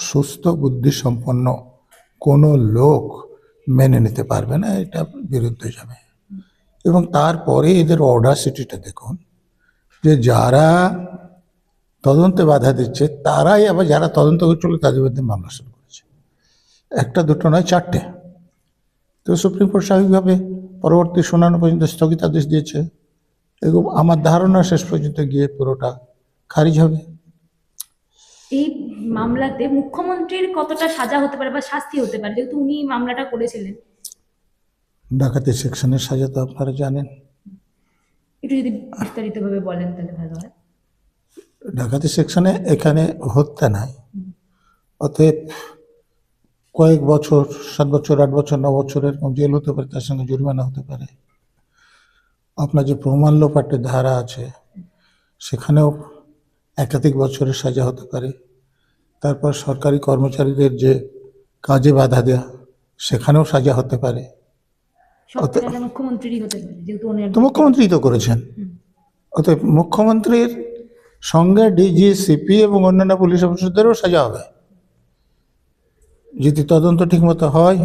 সুস্থ বুদ্ধিসম্পন্ন কোনো লোক মেনে নিতে পারবে না এটা বিরুদ্ধে যাবে। এবং তারপরে এদের অর্ডাসিটিটা দেখুন, যে যারা তদন্তে বাধা দিচ্ছে, তারাই আবার যারা তদন্ত করছিল, তাদের বিরুদ্ধে মামলা শুরু করেছে। একটা, দুটো নয়, চারটে। তো সুপ্রিম কোর্ট স্বাভাবিকভাবে পরবর্তী শুনানি পর্যন্ত স্থগিতাদেশ দিয়েছে। এবং আমার ধারণা শেষ পর্যন্ত গিয়ে পুরোটা খারিজ হবে। এই মামলাতে মুখ্যমন্ত্রীর কতটা সাজা হতে পারে বা শাস্তি হতে পারে যেহেতু উনি মামলাটা করেছিলেন। ডাকাতি সেকশনের সাজা তো আপনারা জানেন। একটু যদি বিস্তারিতভাবে বলেন তাহলে ভালো হয়। ডাকাতি সেকশনে এখানে হত্যা নাই। অতএব কয়েক বছর সাত বছর আট বছর ন বছর এরকম জেল হতে পারে তার সঙ্গে জরিমানা হতে পারে। আপনার যে প্রমাণ লোপাটের ধারা আছে সেখানেও একাধিক বছরের সাজা হতে পারে। তারপর সরকারি কর্মচারীদের যে কাজে বাধা দেওয়া সেখানেও সাজা হতে পারে। তো মুখ্যমন্ত্রী তো করেছেন। অতএব মুখ্যমন্ত্রীর সঙ্গে ডিজি সিপি এবং অন্যান্য পুলিশ অফিসারদেরও সাজা হবে। যদি তদন্ত ঠিকমতো হয়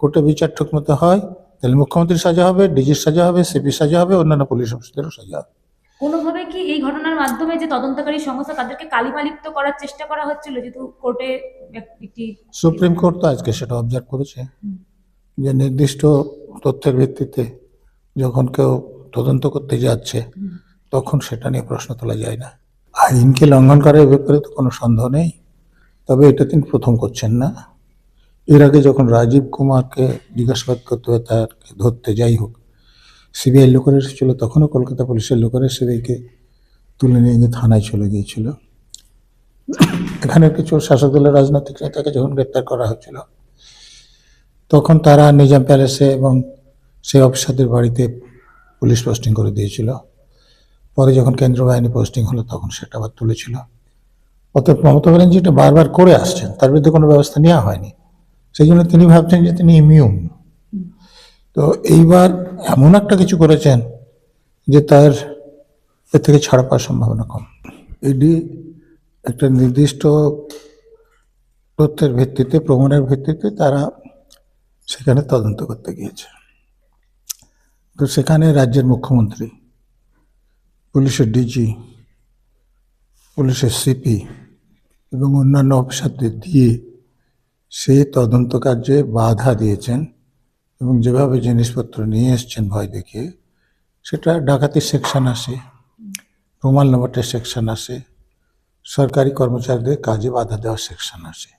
কোর্টে বিচার ঠিকমতো হয় তাহলে মুখ্যমন্ত্রীর সাজা হবে ডিজির সাজা হবে সিপি সাজা হবে অন্যান্য পুলিশ অফিসারদেরও সাজা হবে। কোনোভাবে কি এই ঘটনার মাধ্যমে যে তদন্তকারী সংস্থা তাদেরকে কালিমালিপ্ত করার চেষ্টা করা হচ্ছিল? যেহেতু কোর্টে একটি সুপ্রিম কোর্ট তো আজকে সেটা অবজার্ভ করেছে। যে নির্দিষ্ট তথ্যের ভিত্তিতে যখন কেউ তদন্ত করতে যাচ্ছে তখন সেটা নিয়ে প্রশ্ন তোলা যায় না। আইনকে লঙ্ঘন করার ব্যাপারে তো কোনো সন্দেহ নেই। তবে এটা তিনি প্রথম করছেন না। এর আগে যখন রাজীব কুমারকে জিজ্ঞাসাবাদ করতে হবে তাকে ধরতে যাই হোক সিবিআই লোকেরা এসেছিল, তখনও কলকাতা পুলিশের লোকেরা সিবিআইকে তুলে নিয়ে গিয়ে থানায় চলে গিয়েছিল। এখানের কিছু শাসক দলের রাজনৈতিক নেতাকে যখন গ্রেপ্তার করা হচ্ছিল, তখন তারা নিজাম প্যালেসে এবং সেই অফিসারদের বাড়িতে পুলিশ পোস্টিং করে দিয়েছিল। পরে যখন কেন্দ্র বাহিনী পোস্টিং হলো, তখন সেটা আবার তুলেছিল। অতএব মমতা ব্যানার্জি এটা বারবার করে আসছেন, তার বিরুদ্ধে কোনো ব্যবস্থা নেওয়া হয়নি। সেই জন্য তিনি ভাবছেন যে তিনি ইমিউন তো এইবার এমন একটা কিছু করেছেন যে তার, এর থেকে ছাড়া পাওয়ার সম্ভাবনা কম। এডি একটা নির্দিষ্ট তথ্যের ভিত্তিতে, প্রমাণের ভিত্তিতে তারা সেখানে তদন্ত করতে গিয়েছে। তো সেখানে রাজ্যের মুখ্যমন্ত্রী, পুলিশের ডিজি, পুলিশের সিপি এবং অন্যান্য অফিসারদের দিয়ে সে তদন্ত কার্যে বাধা দিয়েছেন। এবং যেভাবে জিনিসপত্র নিয়ে এসছেন ভয় দেখিয়ে, সেটা ডাকাতির সেকশন আসে রুমাল নম্বরটের সেকশন আসে সরকারি কর্মচারীদের কাজে বাধা দেওয়ার সেকশন আসে